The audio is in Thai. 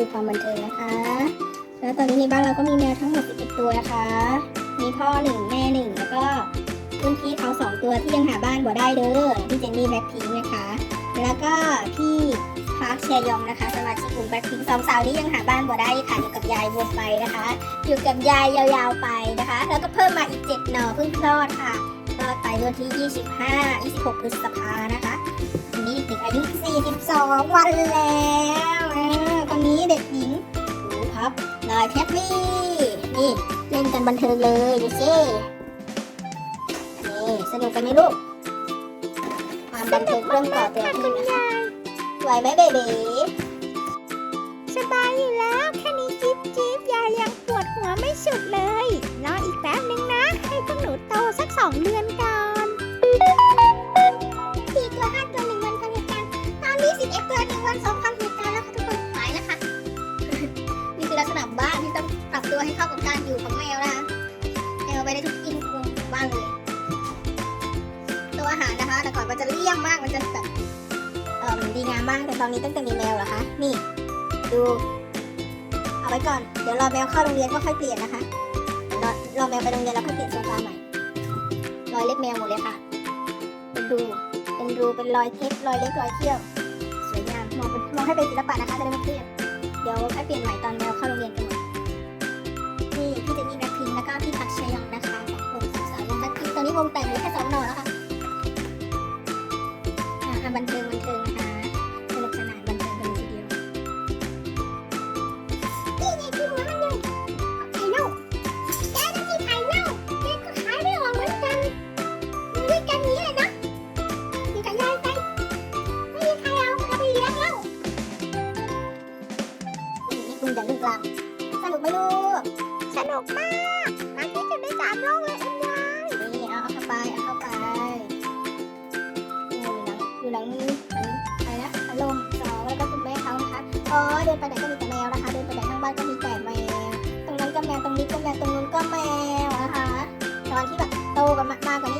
คือความบันเทิงนะคะ แล้วตอนนี้ในบ้านเราก็มีแมวทั้งหมด11ตัวนะคะ มีพ่อหนึ่งแม่หนึ่งแล้วก็รุ่นพี่เขาสองตัวที่ยังหาบ้านบ่ได้เด้อพี่เจนนี่แบล็คพิงค์นะคะ แล้วก็พี่พาร์คเชียยองนะคะสมาชิกกลุ่มแบล็คพิงค์สองสาวนี้ยังหาบ้านบ่ได้ค่ะอยู่กับยายวนไปนะคะ อยู่กับยายยาวๆไปนะคะ แล้วก็เพิ่มมาอีก7หน่อเพิ่งคลอดค่ะคลอดไปวันที่ 25 26 พฤษภานะคะวันนี้เด็กอายุ 42 วันแล้ว แท็บลี่นี่เล่นกันบันเทิงเลยดูสินี่สนุกกันไหมลูกความบันเทิงเริ่มก่อตัวขึ้นนะคะไหวไหมเบบีสบายอยู่แล้วแค่นี้จิ๊บจิ๊บยายยังปวดหัวไม่สุดเลยรออีกแป๊บนึงนะ ให้พวกหนูโตสักสองเดือนก่อนสี่ตัวห้าตัวหนึ่งวันพันเหตุการณ์ตอนนี้สิบเอ็ดตัวหนึ่งวันสองพันเหตุการณ์แล้วค่ะทุกคนหายแล้วค่ะนี่คือลักษณะบ้าน วไปได้ทุกกินของบ้านเลย ตัวอาหารนะคะ แต่ก่อนมันจะเลี่ยมมากมันจะแบบเออดีงามมากแต่ตอนนี้ตั้งแต่มีแมวเหรอคะ นี่ ดู เอาไว้ก่อน เดี๋ยวรอแมวเข้าโรงเรียนก็ค่อยเปลี่ยนนะคะ รอรอแมวไปโรงเรียนแล้วค่อยเปลี่ยนโซฟาใหม่ รอยเล็บแมวหมดเลยค่ะ เป็นรู เป็นรู เป็นรอยเทปรอยเล็บรอยเขี้ยว สวยงาม มองเป็นมองให้เป็นศิลปะนะคะจะได้ไม่เครียดเดี๋ยวค่อยเปลี่ยนใหม่ตอนแมวเข้าโรงเรียนกันหมดนี่พี่จนนี่ นี้วงแต่งเหลือแค่สองหน่อแล้วค่ะอะอะบันเทิงบันเทิงนะคะสนุกสนานบันเทิงกันเลยทีเดียวนี่ไงที่หัวมันอยู่ไข่เน่าแกจะกินไข่เน่าแกก็ขายไม่ออกเหมือนกันอยู่ด้วยกันนี้เลยนะอยู่กับยายไปไม่มีใครเอาเอาไปเลี้ยงแล้วนี่คุณจะลึกลับสนุกไหมลูกสนุกมากมาที่จะได้สามโลกเลย ไปไหนก็มีแต่แมวนะคะ เดินไปไหนทางบ้านก็มีแต่แมว ตรงนั้นก็แมว ตรงนี้ก็แมว ตรงนู้นก็แมวนะคะ ตอนที่แบบโตกันมากกว่านี้